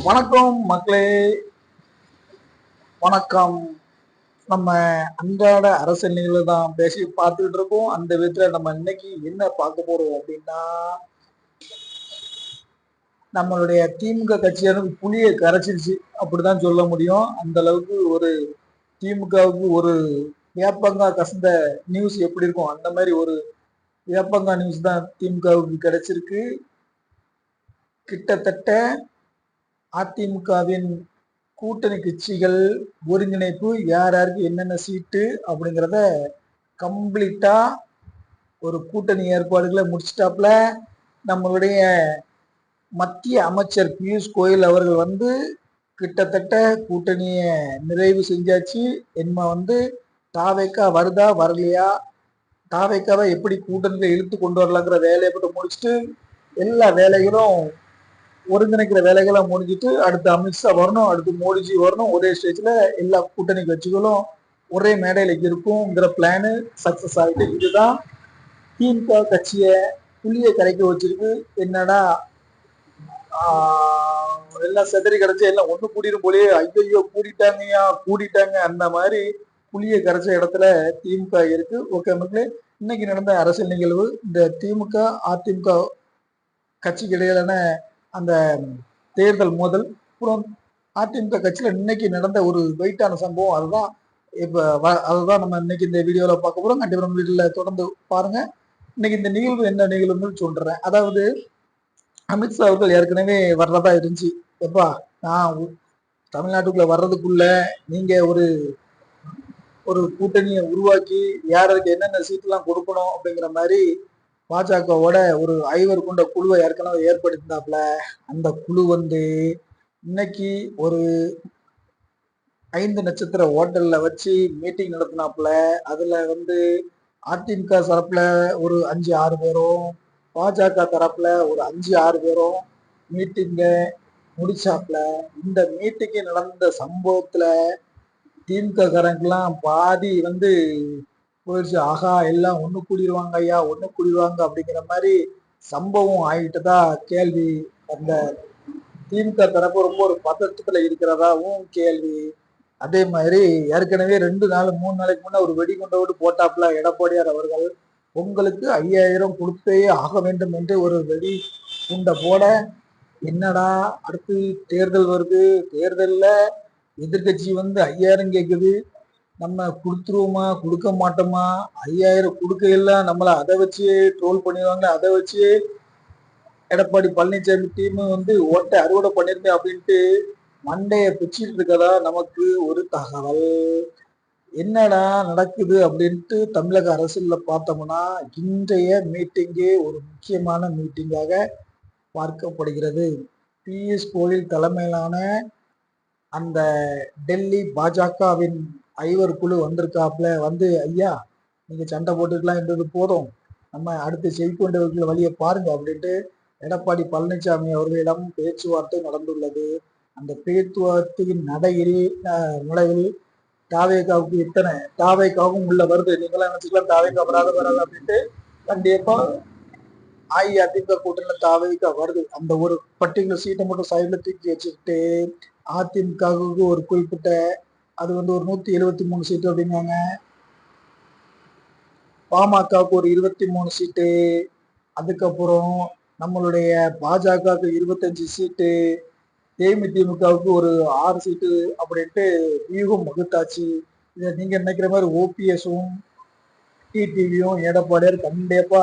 வணக்கம் மக்களே. வணக்கம். நம்ம அன்றாட அரசியல் நிகழ்வு தான் பேசி பார்த்துக்கிட்டு இருக்கோம். அந்த விதத்துல நம்ம இன்னைக்கு என்ன பார்க்க போறோம் அப்படின்னா நம்மளுடைய திமுக கட்சியானது புளியை கரைச்சிருச்சு. அப்படிதான் சொல்ல முடியும். அந்த அளவுக்கு ஒரு திமுகவுக்கு ஒரு வேப்பங்கா கசந்த நியூஸ் எப்படி இருக்கும்? அந்த மாதிரி ஒரு வேப்பங்கா நியூஸ் தான் திமுகவுக்கு கிடைச்சிருக்கு. கிட்டத்தட்ட அதிமுகவின் கூட்டணி கட்சிகள் ஒருங்கிணைப்பு யார் யாருக்கு என்னென்ன சீட்டு அப்படிங்கிறத கம்ப்ளீட்டாக ஒரு கூட்டணி ஏற்பாடுகளை முடிச்சிட்டாப்புல. நம்மளுடைய மத்திய அமைச்சர் பியூஷ் கோயல் அவர்கள் வந்து கிட்டத்தட்ட கூட்டணியை நிறைவு செஞ்சாச்சு. என்ன வந்து தாவைக்கா வருதா வரலையா தாவைக்காவை எப்படி கூட்டணியில் இழுத்து கொண்டு வரலாங்கிற வேலையை போட்டு முடிச்சுட்டு எல்லா வேலைகளும் ஒருங்கிணைக்கிற வேலைகளை முடிஞ்சிட்டு அடுத்து அமித்ஷா வரணும் அடுத்து மோடிஜி வரணும் ஒரே ஸ்டேஜ்ல எல்லா கூட்டணி கட்சிகளும் ஒரே மேடையில இருக்குங்கிற பிளானு சக்சஸ் ஆகிட்டு இதுதான் திமுக கட்சியை புளிய கரைக்க வச்சிருக்கு. என்னடா எல்லாம் செதறி கிடச்சி எல்லாம் ஒண்ணு கூடிடும் போலயே ஐயோ கூடிட்டாங்கயா கூடிட்டாங்க அந்த மாதிரி புளிய கரைச்ச இடத்துல திமுக இருக்கு. ஓகே மக்களே இன்னைக்கு நடந்த அரசியல் நிகழ்வு இந்த திமுக அதிமுக கட்சிக்கு இடையிலான அந்த தேர்தல் மோதல். அப்புறம் அதிமுக கட்சியில் இன்னைக்கு நடந்த ஒரு வெயிட்டான சம்பவம். அதுதான் இப்போ வ- அதுதான் நம்ம இன்னைக்கு இந்த வீடியோவில் பார்க்க போகிறோம் கண்டிப்பாக நம்ம வீட்டில் தொடர்ந்து பாருங்க. இன்னைக்கு இந்த நிகழ்வு என்ன நிகழ்வுன்னு சொல்றேன். அதாவது அமித்ஷா அவர்கள் ஏற்கனவே வர்றதா இருந்துச்சு. எப்பா நான் தமிழ்நாட்டுக்குள்ள வர்றதுக்குள்ள நீங்க ஒரு ஒரு கூட்டணியை உருவாக்கி யாருக்கு என்னென்ன சீட்லாம் கொடுக்கணும் அப்படிங்கிற மாதிரி பாஜகவோட ஒரு ஐவர் கொண்ட குழுவை ஏற்கனவே ஏற்படுத்தினாப்ல அந்த குழு வந்து இன்னைக்கு ஒரு ஐந்து நட்சத்திர ஹோட்டல்ல வச்சு மீட்டிங் நடத்தினாப்புல. அதுல வந்து அதிமுக தரப்புல ஒரு அஞ்சு ஆறு பேரும் பாஜக தரப்புல ஒரு அஞ்சு ஆறு பேரும் மீட்டிங்க முடிச்சாப்புல. இந்த மீட்டிங்கு நடந்த சம்பவத்துல திமுக காரங்கெல்லாம் பாதி வந்து போயிடுச்சு. ஆகா எல்லாம் ஒன்று கூடிடுவாங்க ஐயா ஒன்று கூடிடுவாங்க அப்படிங்கிற மாதிரி சம்பவம் ஆகிட்டதா கேள்வி அந்த திமுக தரப்பு ரொம்ப ஒரு பதட்டத்துல இருக்கிறதாவும் கேள்வி. அதே மாதிரி ஏற்கனவே ரெண்டு நாள் மூணு நாளைக்கு முன்னே ஒரு வெடிகுண்டோடு போட்டாப்புல எடப்பாடியார் அவர்கள் உங்களுக்கு ஐயாயிரம் கொடுத்தே ஆக வேண்டும் என்று ஒரு வெடி குண்டை போட என்னடா அடுத்து தேர்தல் வருது? தேர்தலில் எதிர்கட்சி வந்து ஐயாயிரம் கேட்குது நம்ம கொடுத்துருவோமா? கொடுக்க மாட்டோமா? ஐயாயிரம் கொடுக்கையில நம்மளை அதை வச்சு ட்ரோல் பண்ணிடுவாங்க அதை வச்சு எடப்பாடி பழனிசாமி டீம் வந்து ஓட்டை அறுவடை பண்ணியிருந்தேன் அப்படின்ட்டு மண்டையை பிச்சுட்டு இருக்கதா நமக்கு ஒரு தகவல். என்னடா நடக்குது அப்படின்ட்டு தமிழக அரசியல்ல பார்த்தோம்னா இன்றைய மீட்டிங்கே ஒரு முக்கியமான மீட்டிங்காக பார்க்கப்படுகிறது. பிஎஸ் கோயில் தலைமையிலான அந்த டெல்லி பாஜகவின் ஐவர் குழு வந்திருக்காப்புல வந்து ஐயா நீங்க சண்டை போட்டுக்கலாம் என்றது போதும். நம்ம அடுத்து செய்கொண்டவர்கள் வழியை பாருங்க அப்படின்ட்டு எடப்பாடி பழனிசாமி அவர்களிடம் பேச்சுவார்த்தை நடந்துள்ளது. அந்த பேச்சுவார்த்தையின் நடையில் நுழைவில் தாவேகாவுக்கு இத்தனை தாவேகாவும் உள்ள வருது. நீங்களாம் நினைச்சுக்கலாம் தாவேகா வராத வராது அப்படின்ட்டு கண்டிப்பா அஇஅதிமுக கூட்டணியில தாவேகா வருது. அந்த ஒரு பர்டிகுலர் சீட்டை மட்டும் சைடில் தூக்கி வச்சுக்கிட்டு அதிமுகவுக்கு ஒரு குறிப்பிட்ட அது வந்து ஒரு நூத்தி எழுபத்தி மூணு சீட்டு அப்படிங்காங்க பாமகவுக்கு ஒரு இருபத்தி மூணு சீட்டு அதுக்கப்புறம் நம்மளுடைய பாஜகவுக்கு இருபத்தஞ்சு சீட்டு தேமுதிமுகவுக்கு ஒரு ஆறு சீட்டு அப்படின்ட்டு வியூகம் வகுத்தாச்சு. இதை நீங்க நினைக்கிற மாதிரி ஓபிஎஸும் டிடிவியும் எடப்பாடியார் கண்டிப்பா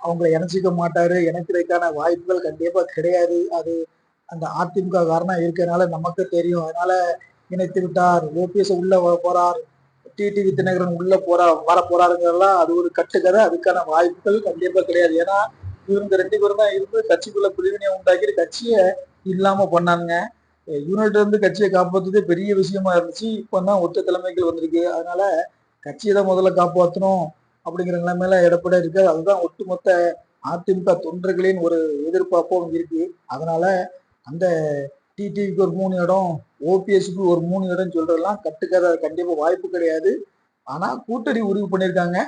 அவங்கள இணைச்சிக்க மாட்டாரு. இணைக்கிறதுக்கான வாய்ப்புகள் கண்டிப்பா கிடையாது. அது அந்த அதிமுக காரணம் இருக்கிறதுனால நமக்கு தெரியும். அதனால இணைத்து விட்டார். ஓபிஎஸ் உள்ள வர போறார். டிடிவி தினகரன் உள்ள போறா வர போறாருங்கிறதெல்லாம் அது ஒரு கட்டுக்கதை. அதுக்கான வாய்ப்புகள் கண்டிப்பா கிடையாது. ஏன்னா இவங்க ரெண்டு பேரும் தான் இருந்து கட்சிக்குள்ள பிரிவினை உண்டாக்கி கட்சியை இல்லாம பண்ணாங்க யூனிட் இருந்து கட்சியை காப்பாற்றுறதே பெரிய விஷயமா இருந்துச்சு. இப்போ தான் ஒத்த தலைமைகள் வந்திருக்கு. அதனால கட்சியை தான் முதல்ல காப்பாற்றணும் அப்படிங்கிற நிலைமையில எடப்பாடி இருக்கு. அதுதான் ஒட்டுமொத்த அதிமுக தொண்டர்களின் ஒரு எதிர்பார்ப்பும் இருக்கு. அதனால அந்த டிடிவிக்கு ஒரு மூணு இடம் ஓபிஎஸ்க்கு ஒரு மூணு இடம் சொல்றதெல்லாம் கட்டுக்கதை கண்டிப்பா வாய்ப்பு கிடையாது. ஆனா கூட்டணி உறுதி பண்ணியிருக்காங்க.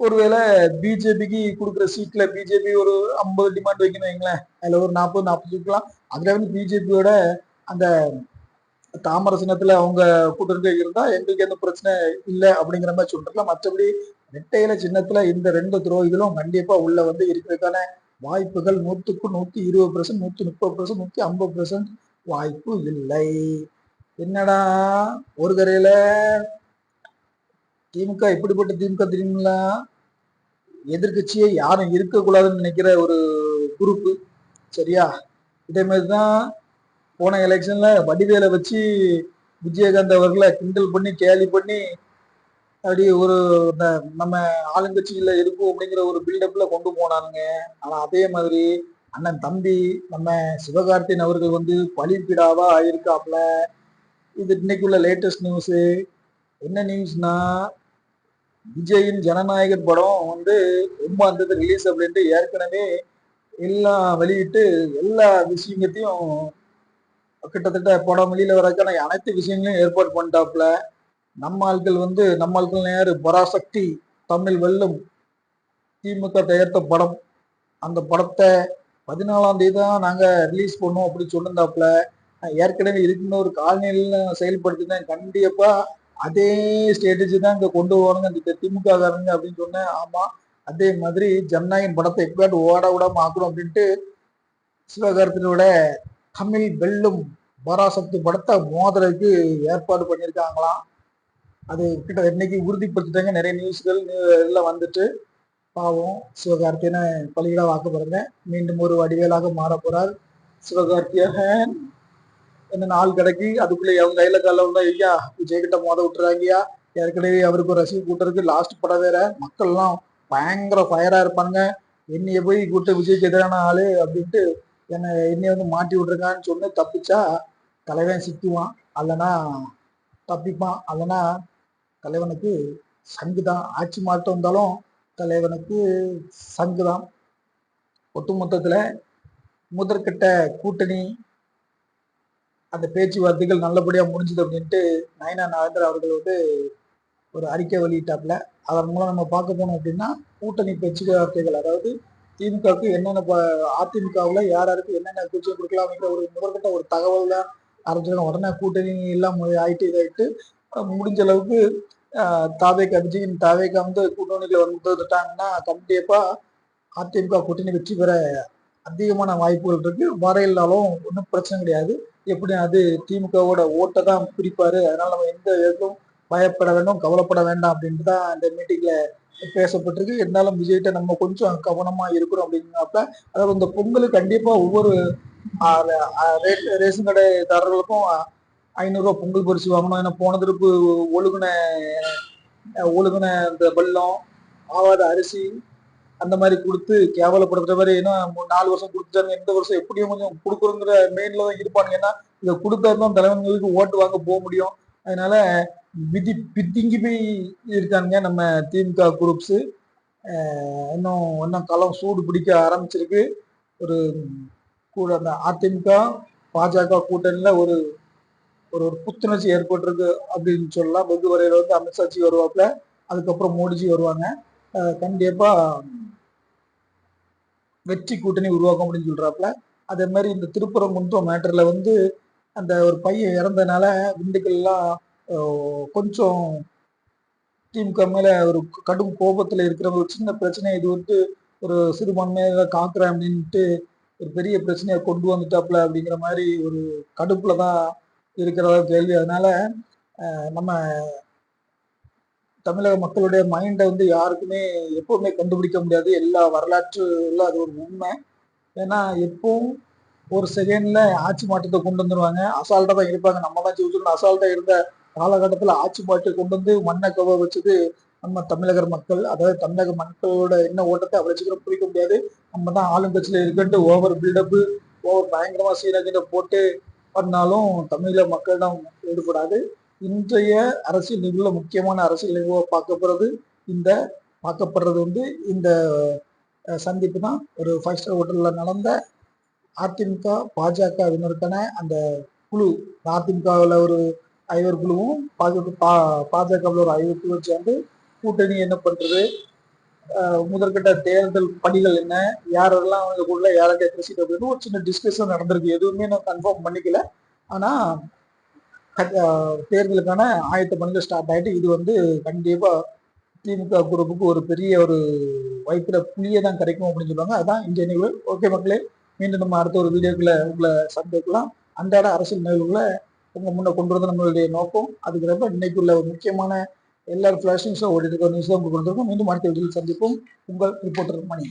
ஒருவேளை பிஜேபிக்கு கொடுக்குற சீட்ல பிஜேபி ஒரு ஐம்பது டிமாண்ட் வைக்கணும் வைங்களேன். அதுல ஒரு நாற்பது நாற்பது சீட்லாம் அதுல வந்து பிஜேபியோட அந்த தாமர சின்னத்துல அவங்க கூட்டணி இருந்தா எங்களுக்கு எந்த பிரச்சனை இல்லை அப்படிங்கிற மாதிரி சொல்றதுல மற்றபடி ரெட்டையில சின்னத்துல இந்த ரெண்டு துரோகிகளும் கண்டிப்பா உள்ள வந்து இருக்கிறதுக்கான வாய்ப்புகள் நூத்துக்கு நூத்தி இருபது பெர்சன்ட் நூத்தி முப்பது பெர்சன்ட் நூத்தி ஐம்பது பெர்சன்ட் வாய்ப்பு இல்லை. என்னடா? ஒரு கரையில திமுக எப்படிப்பட்ட திமுக தெரியுங்களா எதிர்கட்சியை யாரும் இருக்கக்கூடாதுன்னு நினைக்கிற ஒரு குரூப்பு சரியா? இதே மாதிரி தான் போன எலெக்ஷன்ல வடிவேலை வச்சு விஜயகாந்த் அவர்களை கிண்டல் பண்ணி கேலி பண்ணி அப்படி ஒரு இந்த நம்ம ஆளுங்கட்சியில இருக்கும் அப்படிங்கிற ஒரு பில்டப்ல கொண்டு போனானுங்க. ஆனா அதே மாதிரி அண்ணன் தம்பி நம்ம சிவகார்த்தியன் அவர்கள் வந்து பலிப்பிடாவா ஆயிருக்காப்ல இது இன்னைக்குள்ள லேட்டஸ்ட் நியூஸ் என்ன நியூஸ்னா விஜயின் ஜனநாயகன் படம் வந்து ரொம்ப தேதி ரிலீஸ் அப்படின்ட்டு ஏற்கனவே எல்லாம் வெளியிட்டு எல்லா விஷயங்கத்தையும் கிட்டத்தட்ட படம் வெளியில வரக்கான அனைத்து விஷயங்களையும் ஏற்பாடு பண்ணிட்டாப்ல நம்ம ஆட்கள் வந்து நம்ம ஆட்கள் நேர் பராசக்தி தமிழ் வெல்லும் திமுக தயாரித்த படம். அந்த படத்தை பதினாலாம் தேதி தான் நாங்க ரிலீஸ் பண்ணோம் அப்படின்னு சொல்லியிருந்தாப்புல. ஏற்கனவே இருக்குன்னு ஒரு காலநிலையில செயல்படுத்தினேன். கண்டிப்பா அதே ஸ்டேட்டஜி தான் இங்க கொண்டு போகிறாங்க இந்த திமுக காரங்க அப்படின்னு சொன்னேன். ஆமா அதே மாதிரி ஜனநாயகன் படத்தை எப்படியாட்டு ஓட விடாம ஆக்கணும் அப்படின்ட்டு சிவகார்த்தினோட தமிழ் வெல்லும் பராசக்தி படத்தை மோதலுக்கு ஏற்பாடு பண்ணியிருக்காங்களாம். அது கிட்ட இன்னைக்கு உறுதிப்படுத்திட்டாங்க. நிறைய நியூஸ்கள் எல்லாம் வந்துட்டு பாவம் சிவகார்த்தியனை பலியிட வாக்கப்படுங்க மீண்டும் ஒரு வடிவேலாக மாற போறார் சிவகார்த்தியன் என்ன நாள் கிடைக்கு அதுக்குள்ள எவன் கையில கால வந்தா ஐயா விஜய்கிட்ட மோத விட்டுறாங்கயா ஏற்கனவே அவருக்கு ஒரு ரசிகை இருக்கு. லாஸ்ட் படம் வேற. மக்கள்லாம் பயங்கர ஃபயரா இருப்பாங்க. என்னைய போய் கூட்ட விஜய்க்கு எதிரான ஆளு அப்படின்ட்டு என்னை என்னைய வந்து மாட்டி விட்டுருக்கான்னு சொன்னு தப்பிச்சா தலைவன் சிக்குவான் அல்லனா தப்பிப்பான். அல்லனா தலைவனுக்கு சங்கு தான் ஆட்சி மாற்றம் வந்தாலும் தலைவனுக்கு சங்கு தான் ஒட்டுமொத்தத்தில் முதற்கட்ட கூட்டணி அந்த பேச்சுவார்த்தைகள் நல்லபடியாக முடிஞ்சது அப்படின்ட்டு நயனா நாகேந்திர அவர்கள் வந்து ஒரு அறிக்கை வெளியிட்டாப்புல. அதன் மூலம் நம்ம பார்க்க போனோம் அப்படின்னா கூட்டணி பேச்சுவார்த்தைகள் அதாவது திமுகவுக்கு என்னென்ன அதிமுகவில் யார் யாருக்கு என்னென்ன பிரச்சனை கொடுக்கலாம் அப்படிங்கிற ஒரு முதற்கட்ட ஒரு தகவல் தான் ஆரம்பிச்சிருக்கோம் உடனே கூட்டணி எல்லாம் ஆயிட்டு இதாயிட்டு முடிஞ்ச அளவுக்கு தாவேக்கா விஜயின் தாவேக்கா வந்து கூட்டணியில் வந்துட்டாங்கன்னா கண்டிப்பா அதிமுக கூட்டணி வெற்றி பெற அதிகமான வாய்ப்புகள் இருக்கு. வரையிலாலும் ஒன்றும் பிரச்சனை கிடையாது. எப்படி அது திமுகவோட ஓட்டை தான் பிரிப்பாரு. அதனால நம்ம எந்த விதத்திலும் பயப்பட வேண்டும் கவலைப்பட வேண்டாம் அப்படின்ட்டு தான் இந்த மீட்டிங்ல பேசப்பட்டிருக்கு. இருந்தாலும் விஜய்கிட்ட நம்ம கொஞ்சம் கவனமா இருக்கிறோம் அப்படிங்கிறப்ப அதாவது இந்த பொங்கல் கண்டிப்பா ஒவ்வொரு ரேஷன் கடைதாரர்களுக்கும் ஐநூறுரூவா பொங்கல் பரிசு வாங்கணும். ஏன்னா போன திருப்பு ஒழுகுன ஒழுகுன இந்த வெள்ளம் ஆவாத அரிசி அந்த மாதிரி கொடுத்து கேவலப்படுத்துற மாதிரி ஏன்னா நாலு வருஷம் கொடுத்துட்டாங்க. இந்த வருஷம் எப்படியும் கொஞ்சம் கொடுக்குறோங்கிற மெயின்ல தான் இருப்பாங்க. ஏன்னா இதை கொடுத்தா தான் தலைவர்களுக்கு ஓட்டு வாங்க போக முடியும். அதனால விதி பித்திங்கி போய் இருக்காங்க நம்ம திமுக குரூப்ஸு இன்னும் இன்னும் களம் சூடு பிடிக்க ஆரம்பிச்சிருக்கு. ஒரு கூட அந்த அதிமுக பாஜக கூட்டணியில் ஒரு ஒரு ஒரு புத்துணர்ச்சி ஏற்பட்டிருக்கு அப்படின்னு சொல்லலாம். வெகு வரையில் வந்து அமித்ஷாஜி வருவாப்புல. அதுக்கப்புறம் மோடிஜி வருவாங்க. கண்டிப்பா வெற்றி கூட்டணி உருவாக்கும் அப்படின்னு சொல்றாப்புல. அதே மாதிரி இந்த திருப்பரங்குன்றம் மேட்டர்ல வந்து அந்த ஒரு பையன் இறந்தனால திண்டுக்கல்லாம் கொஞ்சம் திமுக மேல ஒரு கடும் கோபத்துல இருக்கிற ஒரு சின்ன பிரச்சனை இது வந்து ஒரு சிறுபான்மையாக காக்குறேன் அப்படின்ட்டு ஒரு பெரிய பிரச்சனையை கொண்டு வந்துட்டாப்ல அப்படிங்கிற மாதிரி ஒரு கடுப்புல தான் இருக்கிறதா கேள்வி. அதனால நம்ம தமிழக மக்களுடைய மைண்டை வந்து யாருக்குமே எப்பவுமே கண்டுபிடிக்க முடியாது. எல்லா வரலாற்றுல அது ஒரு உண்மை. ஏன்னா எப்பவும் ஒரு செகண்ட்ல ஆட்சி மாற்றத்தை கொண்டு வந்துருவாங்க. அசால்ட்டா தான் இருப்பாங்க. நம்ம தான் ஜெயிச்சுக்கணும் அசால்ட்டா இருந்த காலகட்டத்தில் ஆட்சி மாற்றி கொண்டு வந்து மண்ணை கவ வச்சது நம்ம தமிழக மக்கள் அதாவது தமிழக மக்களோட என்ன ஓட்டத்தை அவ்வளோ சீக்கிரம் பிடிக்க முடியாது. நம்ம தான் ஆளுங்கட்சியில் இருக்குன்ட்டு ஓவர் பில்டப்பு ஓவர் பயங்கரமாக சீரகிட்ட போட்டு பண்ணாலும் தமிழக மக்களிடம் ஈடுபடாது. இன்றைய அரசியல் நிகழ்வுல முக்கியமான அரசியல் நிகழ்வாக பார்க்கப்படுறது இந்த பார்க்கப்படுறது வந்து இந்த சந்திப்பு தான் ஒரு ஃபைவ் ஸ்டார் ஹோட்டலில் நடந்த அதிமுக பாஜகவினருக்கான அந்த குழு அதிமுகவில் ஒரு ஐவர் குழுவும் பாஜக பாஜகவில் ஒரு ஐவர் குழுவும் சேர்ந்து கூட்டணி என்ன பண்ணுறது முதற்கட்ட தேர்தல் பணிகள் என்ன? யாரெல்லாம் அவங்களுக்குள்ள யார்கிட்ட பேசிட்டு அப்படின்னு ஒரு சின்ன டிஸ்கஷன் நடந்திருக்கு. எதுவுமே நான் கன்ஃபார்ம் பண்ணிக்கல. ஆனா தேர்தலுக்கான ஆயத்த பணிகள் ஸ்டார்ட் ஆயிட்டு இது வந்து கண்டிப்பா திமுக குரூப்புக்கு ஒரு பெரிய ஒரு வயிற்றுல புளியை தான் கிடைக்கும் அப்படின்னு சொல்லுவாங்க. அதான் இந்த நிகழ்வு. ஓகே மக்களே மீண்டும் நம்ம அடுத்த ஒரு வீடியோக்குள்ள உங்களை சந்திக்கலாம். அன்றாட அரசியல் நிகழ்வுகளை உங்க முன்ன கொண்டு வரது நம்மளுடைய நோக்கம். அதுக்கு ரொம்ப இன்னைக்குள்ள ஒரு முக்கியமான எல்லா ஃபிளாஷ் ஓடிட்டு இருக்க நியூஸ் தான் உங்களுக்கு கொண்டு வந்திருக்கோம். மீண்டும் அடுத்த வீடியோவில் சந்திப்போம். உங்கள் ரிப்போர்ட்டர் மணி.